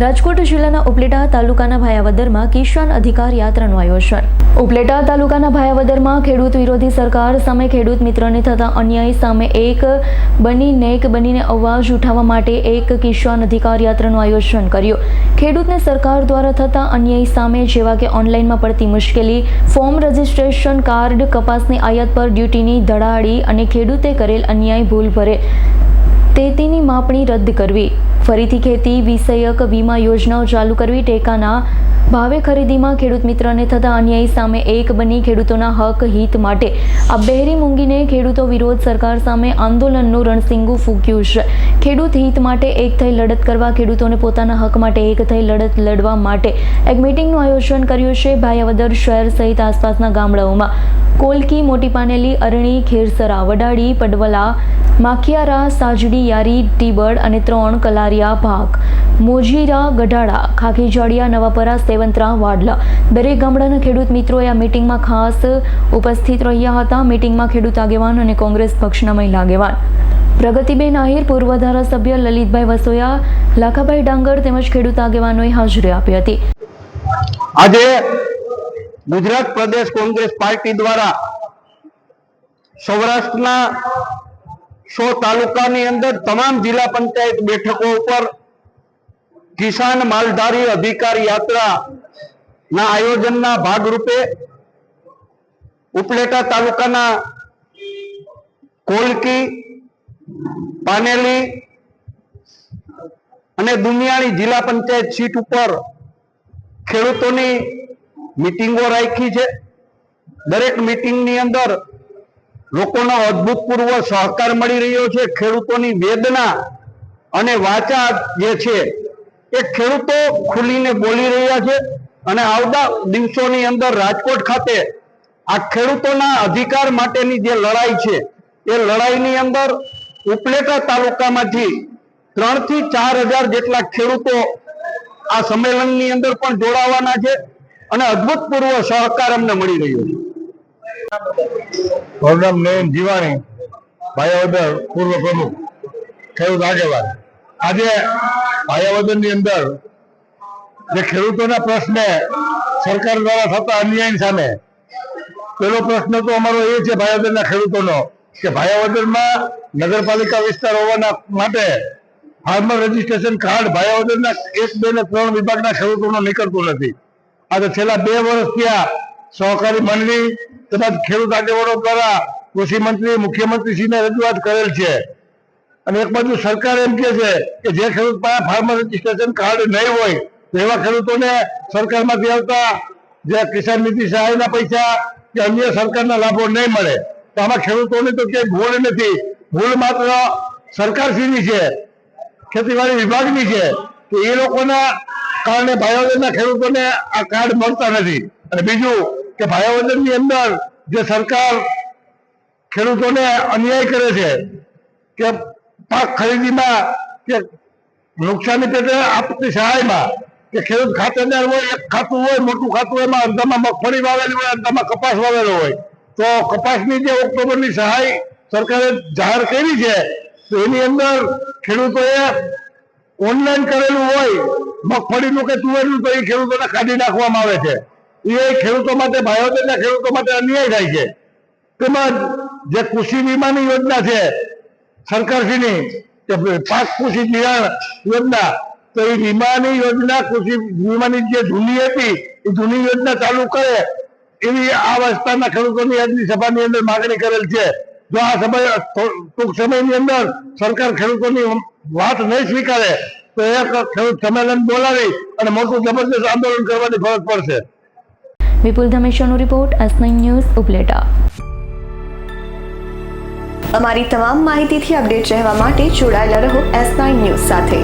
રાજકોટ જિલ્લાના ઉપલેટા તાલુકાના ભાયાવદરમાં કિસાન અધિકાર યાત્રાનું આયોજન. ઉપલેટા તાલુકાના ભાયાવદરમાં ખેડૂત વિરોધી સરકાર સામે ખેડૂત મિત્રને થતા અન્યાય સામે એક બની નેક બનીને અવાજ ઉઠાવવા માટે એક કિસાન અધિકાર યાત્રાનું આયોજન કર્યું. ખેડૂતને સરકાર દ્વારા થતા અન્યાય સામે જેવા કે ઓનલાઈનમાં પડતી મુશ્કેલી, ફોર્મ રજિસ્ટ્રેશન કાર્ડ કપાસની આયાત પર ડ્યુટીની ધડાડી અને ખેડૂતે કરેલ અન્યાય ભૂલ ભરે. તેતીની માપણી રદ કરવી. ફરીથી ખેતી વિષયક વીમા યોજનાઓ ચાલુ કરવી. ટેકાના ભાવે ખરીદીમાં ખેડૂત મિત્રને થતા અન્યાય સામે એક બની ખેડૂતોના હક હિત માટે. આ બહેરી મૂંગીને ખેડૂતો વિરોધ સરકાર સામે આંદોલનનું રણસિંગુ ફૂક્યું છે. ખેડૂત હિત માટે એક થઈ લડત કરવા, ખેડૂતોને પોતાના હક માટે એક થઈ લડત લડવા માટે. એક મિટિંગનું આયોજન કર્યું છે ભાયાવદર શહેર સહિત આસપાસના ગામડાઓમાં. કોલકી, મોટી પાનેલી, અરણી, ખેરસરા વડાડી પડવલા માખિયારા, સાજડી, યારી ટીબડ અને ત્રણ કલારિયા ભાગ. મોજીરા ગઢાડા ખાખીજાડિયા નવાપરા, સેવંતરા, વાડલા. દરેક ગામડાના ખેડૂત મિત્રોએ આ મિટિંગમાં ખાસ ઉપસ્થિત રહ્યા હતા. મિટિંગમાં ખેડૂત આગેવાન અને કોંગ્રેસ પક્ષના મહિલા આગેવાન. પ્રગતિબેન આહિર, પૂર્વ ધારાસભ્ય લલિતભાઈ વસોયા, લાખાભાઈ ડાંગર તેમજ ખેડૂત આગેવાનોએ હાજરી આપી હતી. આજે ગુજરાત પ્રદેશ કોંગ્રેસ પાર્ટી દ્વારા સૌરાષ્ટ્રના સો તાલુકાની અંદર તમામ જિલ્લા પંચાયત બેઠકો ઉપર કિસાન માલધારી અધિકાર યાત્રા ના આયોજનના ભાગરૂપે ઉપલેટા તાલુકાના કોલકી, પાનેલી અને દુનિયાની જિલ્લા પંચાયત સીટ ઉપર ખેડૂતોની મિટિંગો રાખી છે. દરેક મિટિંગની અંદર લોકોનો અદભુતપૂર્વ સહકાર મળી રહ્યો છે. ખેડૂતોની વેદના અને વાચા જે છે, એ ખેડૂતો ખુલીને બોલી રહ્યા છે અને આવતા દિવસોની અંદર રાજકોટ ખાતે આ ખેડૂતોના અધિકાર માટેની જે લડાઈ છે, એ લડાઈની અંદર ઉપલેટા તાલુકામાંથી ત્રણથી ચાર હજાર જેટલા ખેડૂતો આ સંમેલનની અંદર પણ જોડાવાના છે અને અદભુતપૂર્વ સહકાર અમને મળી રહ્યો છે. મારું નયન જીવાણી, ભાયાવદર પૂર્વ પ્રમુખ. ખેડૂત આગેવાન. આજે ભાયાવદરની અંદર જે ખેડૂતોના પ્રશ્ને સરકાર દ્વારા થતા અન્યાય સામે પેલો પ્રશ્ન તો અમારો એ છે ભાયાવદરના ખેડૂતોનો કે ભાયાવદરમાં નગરપાલિકા વિસ્તાર હોવાના માટે ફાર્મર રજીસ્ટ્રેશન કાર્ડ ભાયાવદરના એક, બે ને ત્રણ વિભાગના ખેડૂતોનો નીકળતું નથી. આજે છેલ્લા બે વર્ષ ત્યાં સહકારી મંડળી તેમજ ખેડૂત આગેવાનો દ્વારા કૃષિ મંત્રી, મુખ્યમંત્રીશ્રીને રજૂઆત કરેલ છે. અને એક બાજુ સરકાર એમ કે છે કે જે ખેડૂત પાસે ફાર્મર રજીસ્ટ્રેશન કાર્ડ નહીં હોય એવા ખેડૂતોને સરકારમાંથી આવતા જે કિસાન નીતિ સહાયના પૈસા કે અન્ય સરકારના લાભો નહીં મળે. તો આમાં ખેડૂતોને તો ક્યાંય ભૂલ નથી. ભૂલ માત્ર સરકારશ્રીની છે, ખેતીવાડી વિભાગની છે. કે એ લોકોના કારણે ભાઈઓના ખેડૂતોને આ કાર્ડ મળતા નથી. અને બીજું કે ભાઈઓની અંદર જે સરકાર ખેડૂતોને અન્યાય કરે છે, કે પાક ખરીદીમાં કે નુકસાની પેટે આપતી સહાયમાં, કે ખેડૂત ખાતેદાર હોય, એક ખાતું હોય, મોટું ખાતું હોય, એમાં અંધામાં મગફળી વાવેલી હોય, અંધામાં કપાસ વાવેલો હોય, તો કપાસની જે ઓક્ટોબરની સહાય સરકારે જાહેર કરી છે, તો એની અંદર ખેડૂતોએ ઓનલાઈન કરેલું હોય, મગફળીનું કે તુવેરનું, તો એ ખેડૂતોને કાઢી નાખવામાં આવે છે. એ ખેડૂતો માટે ભાઈઓના ખેડૂતો માટે અન્યાય થાય છે. તેમજ જે કૃષિ વીમાની યોજના છે, સરકારશ્રીની કે પાક કૃષિ ધિરાણ યોજના, તો એ વીમાની યોજના, કૃષિ વીમાની જે જૂની હતી, એ જૂની યોજના ચાલુ કરે એવી આ વિસ્તારના ખેડૂતોની આજની સભાની અંદર માગણી કરેલ છે. જો આ સમય, ટૂંક સમયની અંદર સરકાર ખેડૂતોની વાત નહીં સ્વીકારે, તો એક ખેડૂત સંમેલન બોલાવી અને મોટું જબરદસ્ત આંદોલન કરવાની ફરજ પડશે. વિપુલ ધમેશ્વરનો રિપોર્ટ એસ ન્યૂઝ ઉપલેટા. અમારી તમામ માહિતીથી અપડેટ રહેવા માટે જોડાયેલા રહો એસ નાઇન ન્યૂઝ સાથે.